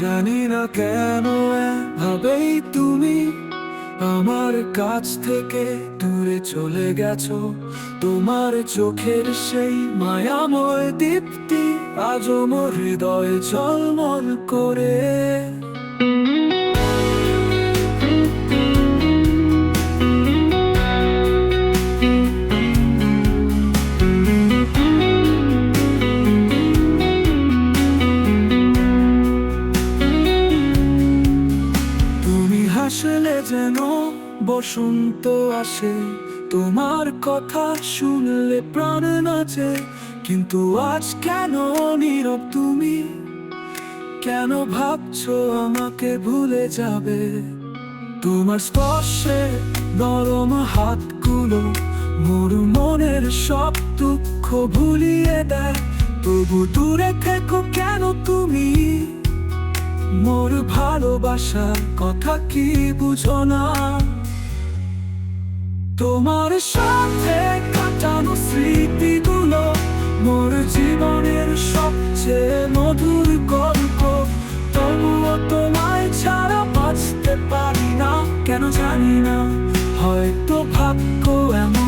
জানি না কেন ভাবেই তুমি আমার কাছ থেকে দূরে চলে গেছো। তোমার চোখের সেই মায়াময় দীপ্তি আজ মোর হৃদয়ে ঝলমল করে। হাসলে যেন বসন্ত আসে। তোমার কথা শুনলে প্রাণ নাচে। কিন্তু আজ কেন নীরব তুমি? কেন ভাবছ আমাকে ভুলে যাবে? তোমার স্পর্শে নরম হাতগুলো মোর মনের সব দুঃখ ভুলিয়ে দেয়। তবু দূরে থেকো কেন তুমি? মোর ভালোবাসার কথা কি বুঝো না? তোমার সাথে কাটানো স্মৃতিগুলো মোর জীবনের সবচেয়ে মধুর গল্প। তবুও তোমায় ছাড়া বাঁচতে পারি না, কেন জানি না। হয়তো ভাগ্য এমনই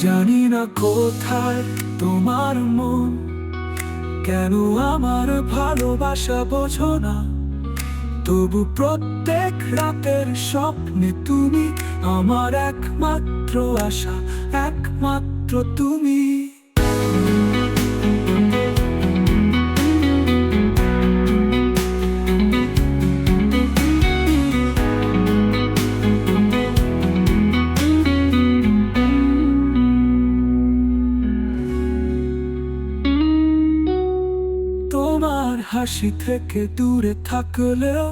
জানি না কোথায় তোমার মন। কেন আমার ভালোবাসা বোঝো না? তবু প্রত্যেক রাতের স্বপ্নে তুমি আমার একমাত্র আশা, একমাত্র তুমি। হাসি থেকে দূরে থাকলেও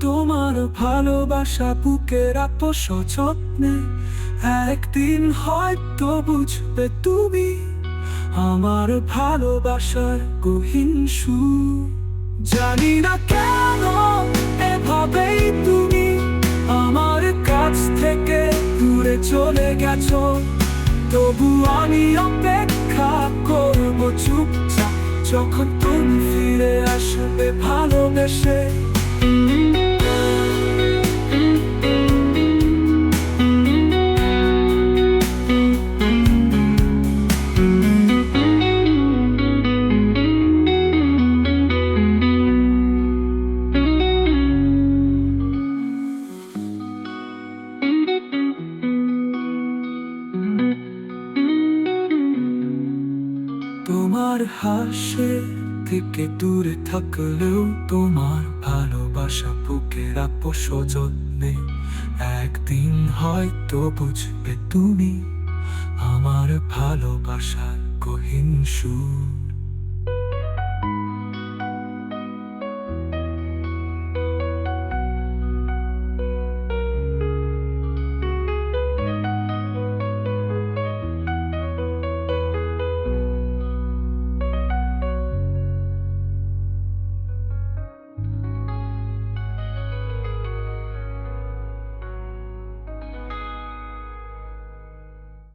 তোমার ভালোবাসা বুকে রাখো সযত্নে একদিন হয়তো বুঝবে তুমি আমার ভালোবাসার গহীন সুর। জানি না কেন এভাবেই তুমি আমার কাছ থেকে দূরে চলে গেছো। তবু আমি অপেক্ষা করব চুপচাপ যখন তুমি ফিরে আসবে ভালোবেসে তোমার হাসে থেকে দূরে থাকলেও তোমার ভালোবাসা বুকে রাখব সযত্নে একদিন হয়তো বুঝবে তুমি আমার ভালোবাসার গহীন সুর।